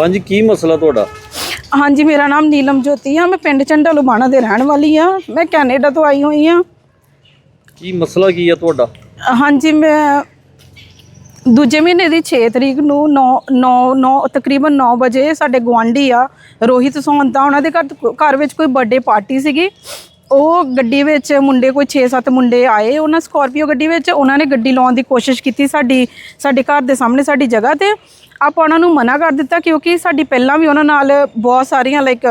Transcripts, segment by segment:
ਹਾਂਜੀ ਕੀ ਮਸਲਾ ਤੁਹਾਡਾ? ਹਾਂਜੀ ਮੇਰਾ ਨਾਮ ਨੀਲਮ ਜੋਤੀ ਆ। ਮੈਂ ਪਿੰਡ ਝੰਡਾ ਲੁਬਾਣਾ ਦੇ ਰਹਿਣ ਵਾਲੀ ਆ। ਮੈਂ ਕੈਨੇਡਾ ਤੋਂ ਆਈ ਹੋਈ ਆ। ਕੀ ਮਸਲਾ ਕੀ ਆ ਤੁਹਾਡਾ? ਹਾਂਜੀ ਮੈਂ ਦੂਜੇ ਮਹੀਨੇ ਦੀ 6 ਤਰੀਕ ਨੂੰ 9 9 9 ਤਕਰੀਬਨ 9 ਵਜੇ ਸਾਡੇ ਗਵਾਂਢੀ ਆ ਰੋਹਿਤ ਸੌਂਤਾ ਉਹਨਾਂ ਦੇ ਘਰ ਘਰ ਵਿੱਚ ਕੋਈ ਬਰਥਡੇ ਪਾਰਟੀ ਸੀਗੀ। ਉਹ ਗੱਡੀ ਵਿੱਚ ਮੁੰਡੇ, ਕੋਈ 6-7 ਮੁੰਡੇ ਆਏ, ਉਹਨਾਂ ਸਕਾਰਪੀਓ ਗੱਡੀ ਵਿੱਚ, ਉਹਨਾਂ ਨੇ ਗੱਡੀ ਲਾਉਣ ਦੀ ਕੋਸ਼ਿਸ਼ ਕੀਤੀ ਸਾਡੀ, ਸਾਡੇ ਘਰ ਦੇ ਸਾਹਮਣੇ ਸਾਡੀ ਜਗ੍ਹਾ ਤੇ। ਆਪਾਂ ਉਹਨਾਂ ਨੂੰ ਮਨਾ ਕਰ ਦਿੱਤਾ ਕਿਉਂਕਿ ਸਾਡੀ ਪਹਿਲਾਂ ਵੀ ਉਹਨਾਂ ਨਾਲ ਬਹੁਤ ਸਾਰੀਆਂ ਲਾਈਕ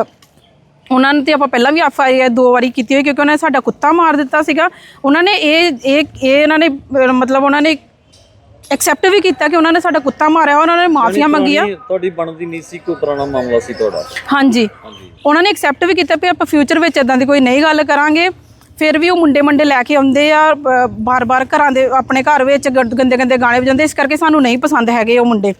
ਉਹਨਾਂ ਨੇ ਤੇ ਆਪਾਂ ਪਹਿਲਾਂ ਵੀ ਐਫ ਆਈ ਆਰ ਦੋ ਵਾਰੀ ਕੀਤੀ ਹੋਈ ਕਿਉਂਕਿ ਉਹਨਾਂ ਨੇ ਸਾਡਾ ਕੁੱਤਾ ਮਾਰ ਦਿੱਤਾ ਸੀਗਾ। ਉਹਨਾਂ ਨੇ ਇਹ ਇਹ ਇਹ ਇਹਨਾਂ ਨੇ, ਮਤਲਬ ਉਹਨਾਂ ਨੇ ਐਕਸੈਪਟ ਵੀ ਕੀਤਾ ਕਿ ਉਹਨਾਂ ਨੇ ਸਾਡਾ ਕੁੱਤਾ ਮਾਰਿਆ ਉਹਨਾਂ ਨੇ ਮਾਫੀਆਂ ਮੰਗੀਆਂ। ਤੁਹਾਡੀ ਬਣਦੀ ਨਹੀਂ ਸੀ ਕੋਈ ਪੁਰਾਣਾ ਮਾਮਲਾ ਸੀ ਤੁਹਾਡਾ? ਹਾਂਜੀ। ਉਹਨਾਂ ਨੇ ਐਕਸੈਪਟ ਵੀ ਕੀਤਾ ਵੀ ਆਪਾਂ ਫਿਊਚਰ ਵਿੱਚ ਇਦਾਂ ਦੀ ਕੋਈ ਨਹੀਂ ਗੱਲ ਕਰਾਂਗੇ। ਫਿਰ ਵੀ ਉਹ ਮੁੰਡੇ ਮੰਡੇ ਲੈ ਕੇ ਆਉਂਦੇ ਆ ਬਾਰ-ਬਾਰ ਘਰਾਂ ਦੇ ਆਪਣੇ ਘਰ ਵਿੱਚ ਗੰਦੇ ਗੰਦੇ ਗਾਣੇ ਵਜਾਉਂਦੇ ਇਸ ਕਰਕੇ ਸਾਨੂੰ ਨਹੀਂ ਪਸੰਦ ਹੈਗੇ ਉਹ ਮੁੰਡੇ।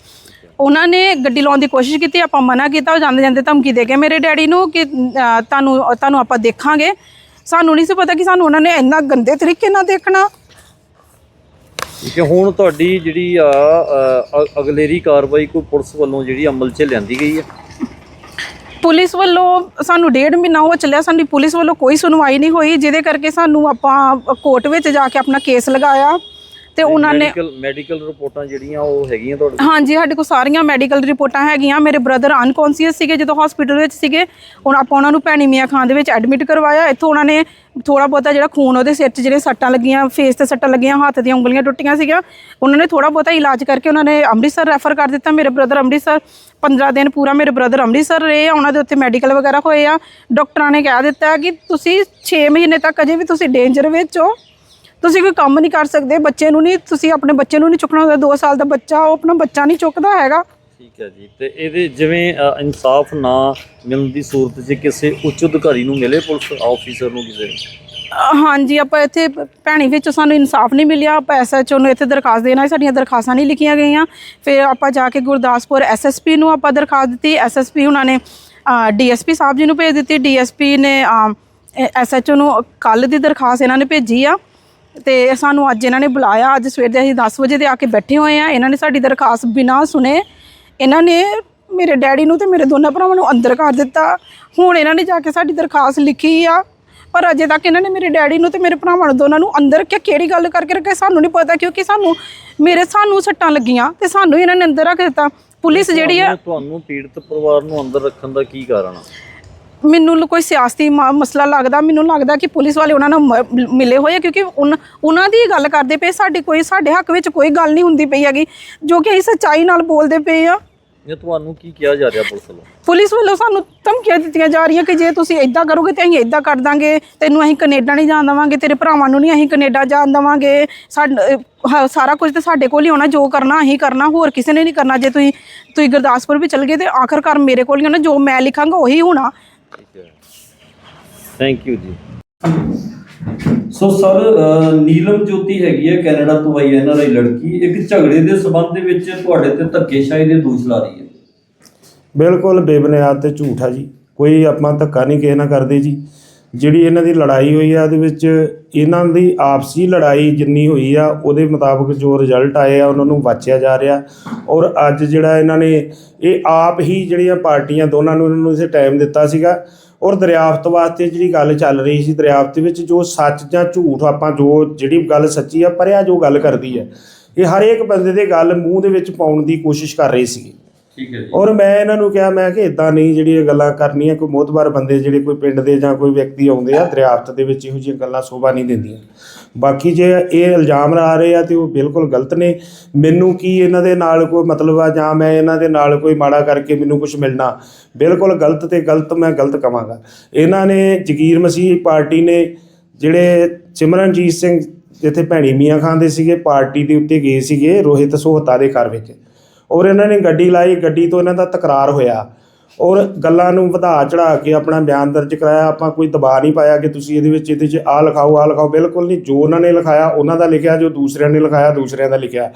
ਉਹਨਾਂ ਨੇ ਗੱਡੀ ਲਾਉਣ ਦੀ ਕੋਸ਼ਿਸ਼ ਕੀਤੀ ਆਪਾਂ ਮਨਾ ਕੀਤਾ ਉਹ ਜਾਂਦੇ ਜਾਂਦੇ ਧਮਕੀ ਦੇ ਗਏ ਮੇਰੇ ਡੈਡੀ ਨੂੰ ਕਿ ਤੁਹਾਨੂੰ ਤੁਹਾਨੂੰ ਆਪਾਂ ਦੇਖਾਂਗੇ। ਸਾਨੂੰ ਨਹੀਂ ਸੀ ਪਤਾ ਕਿ ਸਾਨੂੰ ਉਹਨਾਂ ਨੇ ਇੰਨਾ ਗੰਦੇ ਤਰੀਕੇ ਨਾਲ ਦੇਖਣਾ। ਠੀਕ ਹੁਣ ਤੁਹਾਡੀ ਜਿਹੜੀ ਆ ਅਗਲੇਰੀ ਕਾਰਵਾਈ ਕੋਈ ਪੁਲਿਸ ਵੱਲੋਂ ਜਿਹੜੀ ਅਮਲ 'ਚ ਲਿਆਂਦੀ ਗਈ ਹੈ? ਪੁਲਿਸ ਵੱਲੋਂ ਸਾਨੂੰ ਡੇਢ ਮਹੀਨਾ ਹੋ ਚੱਲਿਆ, ਸਾਡੀ ਪੁਲਿਸ ਵੱਲੋਂ ਕੋਈ ਸੁਣਵਾਈ ਨਹੀਂ ਹੋਈ, ਜਿਹਦੇ ਕਰਕੇ ਸਾਨੂੰ ਆਪਾਂ ਕੋਰਟ ਵਿੱਚ ਜਾ ਕੇ ਆਪਣਾ ਕੇਸ ਲਗਾਇਆ। ਤੇ ਉਹਨਾਂ ਨੇ ਮੈਡੀਕਲ ਮੈਡੀਕਲ ਰਿਪੋਰਟਾਂ ਜਿਹੜੀਆਂ ਉਹ ਹੈਗੀਆਂ ਤੁਹਾਡੇ ਹਾਂਜੀ ਸਾਡੇ ਕੋਲ ਸਾਰੀਆਂ ਮੈਡੀਕਲ ਰਿਪੋਰਟਾਂ ਹੈਗੀਆਂ। ਮੇਰੇ ਬ੍ਰਦਰ ਅਨਕੌਂਸ਼ੀਅਸ ਸੀਗੇ ਜਦੋਂ ਹਸਪੀਟਲ ਵਿੱਚ ਸੀਗੇ। ਹੁਣ ਆਪਾਂ ਉਹਨਾਂ ਨੂੰ ਭੈਣੀ ਮੀਆਂ ਖਾਨ ਦੇ ਵਿੱਚ ਐਡਮਿਟ ਕਰਵਾਇਆ। ਇੱਥੋਂ ਉਹਨਾਂ ਨੇ ਥੋੜਾ ਬਹੁਤਾ ਜਿਹੜਾ ਖੂਨ ਉਹਦੇ ਸਿਰ 'ਚ ਜਿਹੜੇ ਸੱਟਾਂ ਲੱਗੀਆਂ ਫੇਸ ਤੇ ਸੱਟਾਂ ਲੱਗੀਆਂ ਹੱਥ ਦੀਆਂ ਉਂਗਲੀਆਂ ਟੁੱਟੀਆਂ ਸੀਗੀਆਂ। ਉਹਨਾਂ ਨੇ ਥੋੜਾ ਬਹੁਤਾ ਇਲਾਜ ਕਰਕੇ ਉਹਨਾਂ ਨੇ ਅੰਮ੍ਰਿਤਸਰ ਰੈਫਰ ਕਰ ਦਿੱਤਾ। ਮੇਰੇ ਬ੍ਰਦਰ ਅੰਮ੍ਰਿਤਸਰ 15 ਦਿਨ ਪੂਰਾ ਮੇਰੇ ਬ੍ਰਦਰ ਅੰਮ੍ਰਿਤਸਰ ਰਹੇ ਆ। ਉਹਨਾਂ ਦੇ ਉੱਤੇ ਮੈਡੀਕਲ ਵਗੈਰਾ ਹੋਏ ਆ। ਡਾਕਟਰਾਂ ਨੇ ਕਹਿ ਦਿੱਤਾ ਕਿ ਤੁਸੀਂ 6 ਮਹੀਨੇ ਤੱਕ ਅਜੇ ਵੀ ਤੁਸੀਂ ਡੇਂਜਰ ਵਿੱਚ ਹੋ। ਤੁਸੀਂ ਕੋਈ ਕੰਮ ਨਹੀਂ ਕਰ ਸਕਦੇ ਬੱਚੇ ਨੂੰ ਨਹੀਂ ਤੁਸੀਂ ਆਪਣੇ ਬੱਚੇ ਨੂੰ ਨਹੀਂ ਚੁੱਕਣਾ ਹੁੰਦਾ 2 ਸਾਲ ਦਾ ਬੱਚਾ ਉਹ ਆਪਣਾ ਬੱਚਾ ਨਹੀਂ ਚੁੱਕਦਾ ਹੈਗਾ। ਠੀਕ ਹੈ ਜੀ ਤੇ ਇਹਦੇ ਜਿਵੇਂ ਅ, ਇਨਸਾਫ ਨਾ ਮਿਲਣ ਦੀ ਸੂਰਤ 'ਚ ਕਿਸੇ ਉੱਚ ਅਧਿਕਾਰੀ ਨੂੰ ਮਿਲੇ ਪੁਲਿਸ ਆਫੀਸਰ ਨੂੰ ਕਿਸੇ ਅਹ ਹਾਂਜੀ ਆਪਾਂ ਇੱਥੇ ਭ- ਭੈਣੀ ਵਿੱਚ ਸਾਨੂੰ ਇਨਸਾਫ ਨਹੀਂ ਮਿਲਿਆ ਆਪਾਂ ਐਸਐਚਓ ਨੂੰ ਇੱਥੇ ਦਰਖਾਸਤ ਦੇਣਾ ਸਾਡੀਆਂ ਦਰਖਾਸਤਾਂ ਨਹੀਂ ਲਿਖੀਆਂ ਗਈਆਂ। ਫਿਰ ਆਪਾਂ ਜਾ ਕੇ ਗੁਰਦਾਸਪੁਰ ਐਸਐਸਪੀ ਨੂੰ ਆਪਾਂ ਦਰਖਾਸਤ ਦਿੱਤੀ ਐਸਐਸਪੀ ਉਹਨਾਂ ਨੇ ਡੀਐਸਪੀ ਸਾਹਿਬ ਜੀ ਨੂੰ ਭੇਜ ਦਿੱਤੀ ਡੀਐਸਪੀ ਨੇ ਐਸਐਚਓ ਨੂੰ ਕੱਲ ਦੀ ਦਰਖਾਸਤ ਇਹਨਾਂ ਨੇ ਭੇਜੀ ਆ। ਤੇ ਸਾਨੂੰ ਅੱਜ ਇਹਨਾਂ ਨੇ ਬੁਲਾਇਆ ਅੱਜ ਸਵੇਰ ਦੇ ਅਸੀਂ 10 ਵਜੇ ਦੇ ਆ ਕੇ ਬੈਠੇ ਹੋਏ ਆ। ਇਹਨਾਂ ਨੇ ਸਾਡੀ ਦਰਖਾਸਤ ਬਿਨਾਂ ਸੁਣੇ ਇਹਨਾਂ ਨੇ ਮੇਰੇ ਡੈਡੀ ਨੂੰ ਤੇ ਮੇਰੇ ਦੋਨਾਂ ਭਰਾਵਾਂ ਨੂੰ ਅੰਦਰ ਕਰ ਦਿੱਤਾ। ਹੁਣ ਇਹਨਾਂ ਨੇ ਜਾ ਕੇ ਸਾਡੀ ਦਰਖਾਸਤ ਲਿਖੀ ਆ ਪਰ ਅਜੇ ਤੱਕ ਇਹਨਾਂ ਨੇ ਮੇਰੇ ਡੈਡੀ ਨੂੰ ਤੇ ਮੇਰੇ ਭਰਾਵਾਂ ਨੂੰ ਦੋਨਾਂ ਨੂੰ ਅੰਦਰ ਕਿ ਕਿਹੜੀ ਗੱਲ ਕਰਕੇ ਰੱਖਿਆ ਸਾਨੂੰ ਨਹੀਂ ਪਤਾ ਕਿਉਂਕਿ ਸਾਨੂੰ ਮੇਰੇ ਸਾਨੂੰ ਸੱਟਾਂ ਲੱਗੀਆਂ ਤੇ ਸਾਨੂੰ ਇਹਨਾਂ ਨੇ ਅੰਦਰ ਰੱਖ ਦਿੱਤਾ। ਪੁਲਿਸ ਜਿਹੜੀ ਆ ਤੁਹਾਨੂੰ ਪੀੜਤ ਪਰਿਵਾਰ ਨੂੰ ਅੰਦਰ ਰੱਖਣ ਦਾ ਕੀ ਕਾਰਨ ਆ? ਮੈਨੂੰ ਕੋਈ ਸਿਆਸਤੀ ਮ- ਮਸਲਾ ਲੱਗਦਾ ਮੈਨੂੰ ਲੱਗਦਾ ਕਿ ਪੁਲਿਸ ਵਾਲੇ ਉਹਨਾਂ ਨਾਲ ਮ- ਮਿਲੇ ਹੋਏ ਆ ਕਿਉਂਕਿ ਉਨ- ਉਹਨਾਂ ਦੀ ਗੱਲ ਕਰਦੇ ਪਏ ਸਾਡੀ ਕੋਈ ਸਾਡੇ ਹੱਕ ਵਿੱਚ ਕੋਈ ਗੱਲ ਨਹੀਂ ਹੁੰਦੀ ਪਈ ਹੈਗੀ ਜੋ ਕਿ ਅਸੀਂ ਸੱਚਾਈ ਨਾਲ ਬੋਲਦੇ ਪਏ ਆ। ਇਹ ਤੁਹਾਨੂੰ ਕੀ ਕਿਹਾ ਜਾ ਰਿਹਾ ਪੁਲਿਸ ਵੱਲੋਂ? ਪੁਲਿਸ ਵੱਲੋਂ ਸਾਨੂੰ ਧਮਕੀਆਂ ਦਿੱਤੀਆਂ ਜਾ ਰਹੀਆਂ ਕਿ ਜੇ ਤੁਸੀਂ ਇਦਾਂ ਕਰੋਗੇ ਤੇ ਅਸੀਂ ਇਦਾਂ ਕਰ ਦਾਂਗੇ ਤੈਨੂੰ ਅਸੀਂ ਕੈਨੇਡਾ ਨਹੀਂ ਜਾਣ ਦੇਵਾਂਗੇ ਤੇਰੇ ਭਰਾਵਾਂ ਨੂੰ ਨਹੀਂ ਅਸੀਂ ਕੈਨੇਡਾ ਜਾਣ ਦੇਵਾਂਗੇ ਸਾਡ- ਅਹ ਹ- ਸਾਰਾ ਕੁਝ ਤੇ ਸਾਡੇ ਕੋਲ ਹੀ ਹੋਣਾ ਜੋ ਕਰਨਾ ਅਸੀਂ ਕਰਨਾ ਹੋਰ ਕਿਸੇ ਨੇ ਨਹੀਂ ਕਰਨਾ। ਜੇ ਤੁਸੀਂ ਤੁਸੀਂ ਗੁਰਦਾਸਪੁਰ ਵੀ ਚਲ ਗਏ ਤੇ ਆਖਰਕਾਰ ਮੇਰੇ ਕੋਲ ਹੀ ਹੋਣਾ ਜੋ ਮੈਂ ਲਿਖਾਂਗਾ ਉਹੀ ਹੋਣਾ। ਥੈਂਕ ਯੂ ਜੀ ਸੋ ਸਰ ਨੀਲਮ ਜੋਤੀ ਹੈਗੀ ਹੈ ਕੈਨੇਡਾ ਤੋਂ ਆਈ ਐਨ ਆਰ ਆਈ ਲੜਕੀ। ਇੱਕ ਝਗੜੇ ਦੇ ਸਬੰਧ ਦੇ ਵਿੱਚ ਤੁਹਾਡੇ ਤੇ ਧੱਕੇਸ਼ਾਹੀ ਦੇ ਦੋਸ਼ ਲਾ ਰਹੀ ਹੈ। ਬਿਲਕੁਲ ਬੇਬੁਨਿਆਦ ਤੇ ਝੂਠ ਆ ਜੀ। ਕੋਈ ਆਪਾਂ ਧੱਕਾ ਨਹੀਂ ਕਿਸੇ ਨਾਲ ਕਰਦੇ ਜੀ। ਜਿਹੜੀ ਇਹਨਾਂ ਦੀ ਲੜਾਈ ਹੋਈ ਆ ਉਹਦੇ ਵਿੱਚ ਇਹਨਾਂ ਦੀ ਆਪਸੀ ਲੜਾਈ ਜਿੰਨੀ ਹੋਈ ਆ, ਉਹਦੇ ਮੁਤਾਬਕ ਜੋ ਰਿਜ਼ਲਟ ਆਏ ਆ, ਉਹਨਾਂ ਨੂੰ ਵਾਚਿਆ ਜਾ ਰਿਹਾ। ਔਰ ਅੱਜ ਜਿਹੜਾ ਇਹਨਾਂ ਨੇ, ਇਹ ਆਪ ਹੀ ਜਿਹੜੀਆਂ ਪਾਰਟੀਆਂ ਦੋਨਾਂ ਨੂੰ ਇਹਨਾਂ ਨੂੰ ਇਸੇ ਟਾਈਮ ਦਿੱਤਾ ਸੀਗਾ। ਔਰ ਦਰਿਆਫਤ ਵਾਸਤੇ ਜਿਹੜੀ ਗੱਲ ਚੱਲ ਰਹੀ ਸੀ, ਦਰਿਆਫਤ ਵਿੱਚ ਜੋ ਸੱਚ ਜਾਂ ਝੂਠ ਆਪਾਂ ਜੋ ਜਿਹੜੀ ਗੱਲ ਸੱਚੀ ਆ, ਪਰਿਆ ਜੋ ਗੱਲ ਕਰਦੀ ਹੈ ਇਹ ਹਰ ਇੱਕ ਬੰਦੇ ਦੇ ਗੱਲ ਮੂੰਹ ਦੇ ਵਿੱਚ ਪਾਉਣ ਦੀ ਕੋਸ਼ਿਸ਼ ਕਰ ਰਹੀ ਸੀ ਠੀਕ ਹੈ ਜੀ। ਔਰ ਮੈਂ ਇਹਨਾਂ ਨੂੰ ਕਿਹਾ, ਮੈਂ ਕਿ ਇਦਾਂ ਨਹੀਂ, ਜਿਹੜੀਆਂ ਗੱਲਾਂ ਕਰਨੀਆਂ, ਕੋਈ ਮੋਤਬਾਰ ਬੰਦੇ ਜਿਹੜੇ ਕੋਈ ਪਿੰਡ ਦੇ ਜਾਂ ਕੋਈ ਵਿਅਕਤੀ ਆਉਂਦੇ ਆ, ਦਰਿਆਫਤ ਦੇ ਵਿੱਚ ਇਹੋ ਜਿਹੀਆਂ ਗੱਲਾਂ ਸ਼ੋਭਾ ਨਹੀਂ ਦਿੰਦੀਆਂ। ਬਾਕੀ ਜੇ ਇਹ ਇਲਜ਼ਾਮ ਲਾ ਰਹੇ ਆ ਤੇ ਉਹ ਬਿਲਕੁਲ ਗਲਤ ਨੇ। ਮੈਨੂੰ ਕੀ ਇਹਨਾਂ ਦੇ ਨਾਲ ਕੋਈ ਮਤਲਬ ਆ, ਜਾਂ ਮੈਂ ਇਹਨਾਂ ਦੇ ਨਾਲ ਕੋਈ ਮਾੜਾ ਕਰਕੇ ਮੈਨੂੰ ਕੁਝ ਮਿਲਣਾ? ਬਿਲਕੁਲ ਗਲਤ ਤੇ ਗਲਤ ਮੈਂ ਗਲਤ ਕਵਾਂਗਾ। ਇਹਨਾਂ ਨੇ ਜਗੀਰ ਮਸੀਹ ਪਾਰਟੀ ਨੇ ਜਿਹੜੇ ਸਿਮਰਨਜੀਤ ਸਿੰਘ, ਜਿੱਥੇ ਭੈਣੀ ਮੀਆਂ ਖਾਨ ਦੇ ਸੀਗੇ, ਪਾਰਟੀ ਦੇ ਉੱਤੇ ਗਏ ਸੀਗੇ ਰੋਹਿਤ ਸੋਹਤਾ ਦੇ ਘਰ ਵਿੱਚ। ਔਰ ਇਹਨਾਂ ਨੇ ਗੱਡੀ ਲਾਈ, ਗੱਡੀ ਤੋਂ ਇਹਨਾਂ ਦਾ ਤਕਰਾਰ ਹੋਇਆ। ਔਰ ਗੱਲਾਂ ਨੂੰ ਵਧਾ ਚੜਾ ਕੇ ਆਪਣਾ ਬਿਆਨ ਦਰਜ ਕਰਾਇਆ। ਆਪਾਂ ਕੋਈ ਦਬਾਅ ਨਹੀਂ ਪਾਇਆ ਕਿ ਤੁਸੀਂ ਇਹਦੇ ਵਿੱਚ, ਇਹਦੇ 'ਚ ਆ ਲਿਖਾਓ ਆ ਲਿਖਾਓ। ਬਿਲਕੁਲ ਨਹੀਂ। ਜੋ ਉਹਨਾਂ ਨੇ ਲਿਖਾਇਆ, ਉਹਨਾਂ ਦਾ ਲਿਖਿਆ, ਜੋ ਦੂਸਰਿਆਂ ਨੇ ਲਿਖਾਇਆ, ਦੂਸਰਿਆਂ ਦਾ ਲਿਖਿਆ।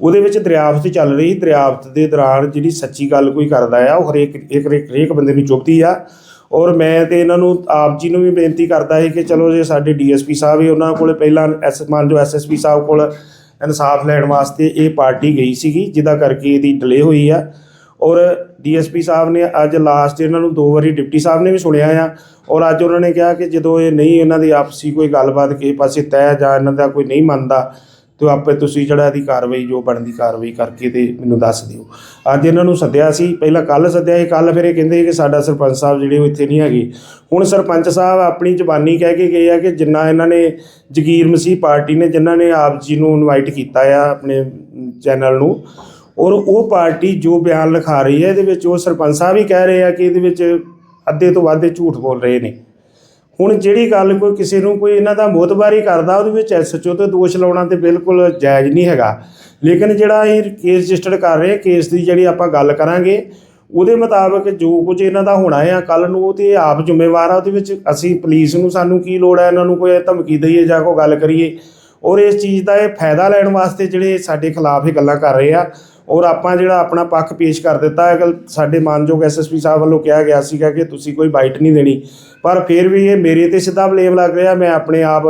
ਉਹਦੇ ਵਿੱਚ ਦਰਿਆਫਤ ਚੱਲ ਰਹੀ। ਦਰਿਆਫਤ ਦੇ ਦੌਰਾਨ ਜਿਹੜੀ ਸੱਚੀ ਗੱਲ ਕੋਈ ਕਰਦਾ ਆ, ਉਹ ਹਰੇਕ ਇੱਕ ਹਰੇਕ ਬੰਦੇ ਨੂੰ ਚੁੱਭਦੀ ਆ। ਔਰ ਮੈਂ ਤੇ ਇਹਨਾਂ ਨੂੰ, ਆਪ ਜੀ ਨੂੰ ਵੀ ਬੇਨਤੀ ਕਰਦਾ ਹੈ ਕਿ ਚਲੋ ਜੇ ਸਾਡੇ ਡੀਐਸਪੀ ਸਾਹਿਬ ਹੀ ਉਹਨਾਂ ਕੋਲੇ ਪਹਿਲਾਂ ਐਸ, ਮੰਨ ਜੋ ਐਸਐਸਪੀ ਸਾਹਿਬ ਕੋਲ ਇਨਸਾਫ ਲੈਣ ਵਾਸਤੇ ਇਹ ਪਾਰਟੀ ਗਈ ਸੀਗੀ, ਜਿਹਦਾ ਕਰਕੇ ਇਹਦੀ ਡਿਲੇ ਹੋਈ ਆ। ਔਰ ਡੀਐਸਪੀ ਸਾਹਿਬ ਨੇ ਅੱਜ ਲਾਸਟ ਇਹਨਾਂ ਨੂੰ ਦੋ ਵਾਰੀ ਡਿਪਟੀ ਸਾਹਿਬ ਨੇ ਵੀ ਸੁਣਿਆ ਆ। ਔਰ ਅੱਜ ਉਹਨਾਂ ਨੇ ਕਿਹਾ ਕਿ ਜਦੋਂ ਇਹ ਨਹੀਂ ਇਹਨਾਂ ਦੀ ਆਪਸੀ ਕੋਈ ਗੱਲਬਾਤ ਕਿਸੇ ਪਾਸੇ ਤੈਅ ਜਾਂ ਇਹਨਾਂ ਦਾ ਕੋਈ ਨਹੀਂ ਮੰਨਦਾ ਤੇ ਆਪੇ ਤੁਸੀਂ ਜਿਹੜਾ ਇਹਦੀ ਕਾਰਵਾਈ, ਜੋ ਬਣਦੀ ਕਾਰਵਾਈ ਕਰਕੇ ਤੇ ਮੈਨੂੰ ਦੱਸ ਦਿਓ। ਅੱਜ ਇਹਨਾਂ ਨੂੰ ਸੱਦਿਆ ਸੀ, ਪਹਿਲਾਂ ਕੱਲ ਸੱਦਿਆ ਸੀ ਕੱਲ ਫਿਰ ਇਹ ਕਹਿੰਦੇ ਕਿ ਸਾਡਾ ਸਰਪੰਚ ਸਾਹਿਬ ਜਿਹੜੇ ਉਹ ਇੱਥੇ ਨਹੀਂ ਹੈਗੇ। ਹੁਣ ਸਰਪੰਚ ਸਾਹਿਬ ਆਪਣੀ ਜ਼ਬਾਨੀ ਕਹਿ ਕੇ ਗਏ ਆ ਕਿ ਜਿੰਨਾ ਇਹਨਾਂ ਨੇ ਜਗੀਰ ਮਸੀਹ ਪਾਰਟੀ ਨੇ, ਜਿਨ੍ਹਾਂ ਨੇ ਆਪ ਜੀ ਨੂੰ ਇਨਵਾਈਟ ਕੀਤਾ ਆ ਆਪਣੇ ਚੈਨਲ ਨੂੰ, ਔਰ ਉਹ ਪਾਰਟੀ ਜੋ ਬਿਆਨ ਲਿਖਾ ਰਹੀ ਹੈ, ਇਹਦੇ ਵਿੱਚ ਉਹ ਸਰਪੰਚ ਸਾਹਿਬ ਹੀ ਕਹਿ ਰਹੇ ਆ ਕਿ ਇਹਦੇ ਵਿੱਚ ਅੱਧੇ ਤੋਂ ਵੱਧ ਝੂਠ ਬੋਲ ਰਹੇ ਨੇ। ਹੁਣ ਜਿਹੜੀ ਗੱਲ ਕੋਈ ਕਿਸੇ ਨੂੰ ਕੋਈ ਇਹਨਾਂ ਦਾ ਮੋਤਬਾਰੀ ਕਰਦਾ, ਉਹਦੇ ਵਿੱਚ ਐਸਐਚਓ ਤੇ ਦੋਸ਼ ਲਾਉਣਾ ਤੇ ਬਿਲਕੁਲ ਜਾਇਜ਼ ਨਹੀਂ ਹੈਗਾ। ਲੇਕਿਨ ਜਿਹੜਾ ਅਸੀਂ ਕੇਸ ਰਜਿਸਟਰਡ ਕਰ ਰਹੇ ਕੇਸ ਦੀ ਜਿਹੜੀ ਆਪਾਂ ਗੱਲ ਕਰਾਂਗੇ, ਉਹਦੇ ਮੁਤਾਬਕ ਜੋ ਕੁਝ ਇਹਨਾਂ ਦਾ ਹੋਣਾ ਆ ਕੱਲ ਨੂੰ ਉਹ ਤੇ ਇਹ ਆਪ ਜ਼ਿੰਮੇਵਾਰ ਆ, ਉਹਦੇ ਵਿੱਚ ਅਸੀਂ ਪੁਲਿਸ ਨੂੰ ਸਾਨੂੰ ਕੀ ਲੋੜ ਹੈ ਇਹਨਾਂ ਨੂੰ ਕੋਈ ਧਮਕੀ ਦਈਏ ਜਾਂ ਕੋਈ ਗੱਲ ਕਰੀਏ। ਔਰ ਇਸ ਚੀਜ਼ ਦਾ ਇਹ ਫਾਇਦਾ ਲੈਣ ਵਾਸਤੇ ਜਿਹੜੇ ਸਾਡੇ ਖਿਲਾਫ ਇਹ ਗੱਲਾਂ ਕਰ ਰਹੇ ਆ ਔਰ ਆਪਾਂ ਜਿਹੜਾ ਆਪਣਾ ਪੱਖ ਪੇਸ਼ ਕਰ ਦਿੱਤਾ ਹੈ ਸਾਡੇ ਮਾਨਯੋਗ ਐਸਐਸਪੀ ਸਾਹਿਬ ਵੱਲੋਂ ਕਿਹਾ ਗਿਆ ਸੀਗਾ ਕਿ ਤੁਸੀਂ ਕੋਈ ਬਾਈਟ ਨਹੀਂ ਦੇਣੀ। ਪਰ ਫਿਰ ਵੀ ਇਹ ਮੇਰੇ ਤੇ ਸਿੱਧਾ ਬਲੇਮ ਲੱਗ ਰਿਹਾ ਮੈਂ ਆਪਣੇ ਆਪ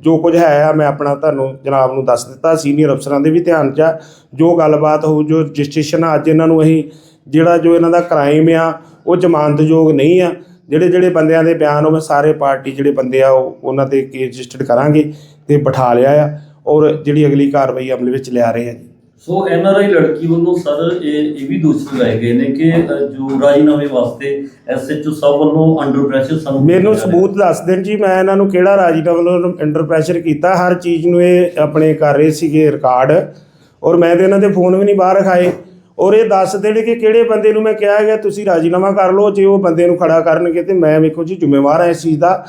ਜੋ ਕੁਝ ਹੈ ਆ ਮੈਂ ਆਪਣਾ ਤੁਹਾਨੂੰ ਜਨਾਬ ਨੂੰ ਦੱਸ ਦਿੱਤਾ ਸੀਨੀਅਰ ਅਫਸਰਾਂ ਦੇ ਵੀ ਧਿਆਨ 'ਚ ਆ। ਜੋ ਗੱਲਬਾਤ ਹੋ ਜੋ ਰਜਿਸਟ੍ਰੇਸ਼ਨ ਆ, ਅੱਜ ਇਹਨਾਂ ਨੂੰ ਅਸੀਂ ਜਿਹੜਾ ਜੋ ਇਹਨਾਂ ਦਾ ਕ੍ਰਾਈਮ ਆ ਉਹ ਜ਼ਮਾਨਤਯੋਗ ਨਹੀਂ ਆ। ਜਿਹੜੇ ਜਿਹੜੇ ਬੰਦਿਆਂ ਦੇ ਬਿਆਨ ਉਹ ਮੈਂ ਸਾਰੇ ਪਾਰਟੀ ਜਿਹੜੇ ਬੰਦੇ ਆ ਉਹ ਉਹਨਾਂ ਤੇ ਕੇਸ ਰਜਿਸਟਰਡ ਕਰਾਂਗੇ ਤੇ ਬਿਠਾ ਲਿਆ ਆ। ਔਰ ਜਿਹੜੀ ਅਗਲੀ ਕਾਰਵਾਈ ਅਮਲ ਵਿੱਚ ਲਿਆ ਰਹੇ ਆ ਜੀ। ਸੋ ਐਨਆਰਆਈ ਲੜਕੀ ਵੱਲੋਂ ਸਰ ਇਹ ਇਹ ਵੀ ਦੋਸ਼ ਲਗਾਏ ਗਏ ਨੇ ਕਿ ਅ, ਜੋ ਰਾਜੀਨਾਮੇ ਵਾਸਤੇ ਐਸਐਚਓ ਸਾਹਿਬ ਵੱਲੋਂ ਅੰਡਰ ਪ੍ਰੈਸ਼ਰ ਸਾਨੂੰ ਮੈਨੂੰ ਸਬੂਤ ਦੱਸ ਦੇਣ ਜੀ ਮੈਂ ਇਹਨਾਂ ਨੂੰ ਕਿਹੜਾ ਰਾਜੀਨਾਮਾ ਵੱਲੋਂ ਅੰਡਰ ਪ੍ਰੈਸ਼ਰ ਕੀਤਾ? ਹਰ ਚੀਜ਼ ਨੂੰ ਇਹ ਆਪਣੇ ਕਰ ਰਹੇ ਸੀਗੇ ਰਿਕਾਰਡ ਔਰ ਮੈਂ ਤੇ ਇਹਨਾਂ ਦੇ ਫੋਨ ਵੀ ਨਹੀਂ ਬਾਹਰ ਰਖਾਏ। ਔਰ ਇਹ ਦੱਸ ਦੇਣ ਕਿ ਕਿਹੜੇ ਬੰਦੇ ਨੂੰ ਮੈਂ ਕਿਹਾ ਗਿਆ ਤੁਸੀਂ ਰਾਜੀਨਾਮਾ ਕਰ ਲਓ ਜੇ ਉਹ ਬੰਦੇ ਨੂੰ ਖੜਾ ਕਰਨਗੇ ਤੇ ਮੈਂ ਵੇਖੋ ਜੀ ਜ਼ਿੰਮੇਵਾਰ ਹਾਂ ਇਸ ਚੀਜ਼ ਦਾ।